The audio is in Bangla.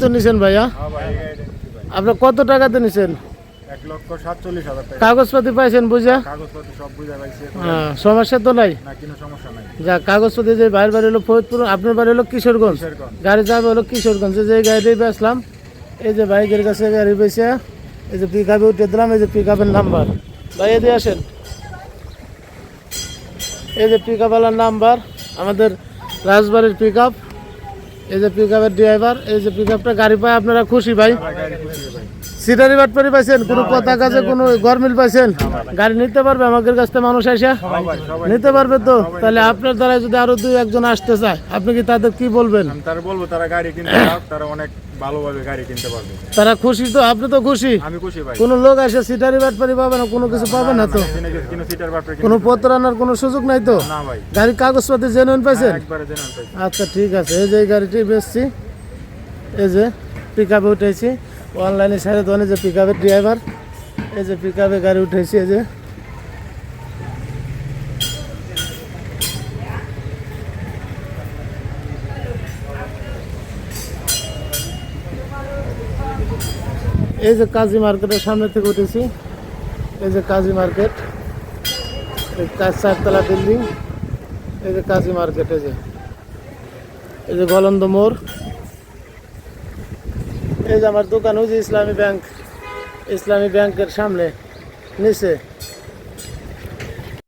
তো নিছেন ভাইয়া? হ্যাঁ আপনার কত টাকাতে নিছেন? কাগজপাতি পাইছেন বুঝা? হ্যাঁ, সমস্যা তো নাই? যা কাগজপাতি যে বাইরের বাড়ি হলো ফরিদপুর আপনার বাড়ি হলো কিশোরগঞ্জ। গাড়ি যাবে হলো কিশোরগঞ্জ যে গাড়ি বেচলাম। এই যে বাইকের কাছে গাড়ি বেচে এই যে পিক আপে উঠে দিলাম এই যে পিক আপের নাম্বার ভাই এদিকে আসেন। এই যে পিক আপওয়ালার নাম্বার আমাদের রাজবাড়ির পিক আপ এই যে পিক ড্রাইভার এই যে পিক গাড়ি পায় আপনারা খুশি ভাই? সিটারি বাটপারি পাইছেন কোনো পতাকা আছে কোনো গরমিল পাইছেন? গাড়ি নিতে পারবে আমাদের কাছ থেকে মানুষ আসে। হ্যাঁ নিতে পারবে তো? তাহলে আপনার দ্বারা যদি আরও দুই একজন আসতে চায় আপনি কি তাদের কি বলবেন? তারা বলব তারা গাড়ি কিনতে তারা অনেক ভালোভাবে গাড়ি কিনতে পারবে। তারা খুশি তো? আপনি তো খুশি? আমি খুশি ভাই। কোনো লোক আসে সিটারি বাটপারি পাবে না কোনো কিছু পাবে না তো? কিনে সিটার কোনো পত্র আনার কোনো সুযোগ নাই তো? না ভাই। গাড়ির কাগজপাতি জেনুইন পাইছেন? একবারে ভাই আচ্ছা ঠিক আছে। এই যে গাড়িটি বেচছি এই যে পিক আপে উঠেছি অনলাইনে সাইডে দোকানে যে পিক আপের ড্রাইভার এই যে পিক আপে গাড়ি উঠেছি এই যে। এই যে কাজী মার্কেটের সামনে থেকে উঠেছি। এই যে কাজী মার্কেট চারতলা বিল্ডিং এই যে কাজী মার্কেট, এই যে। এই যে গলন্দ মোড়। এই যে আমার দোকান ওই যে ইসলামী ব্যাংক ইসলামী ব্যাংকের সামনে নিচে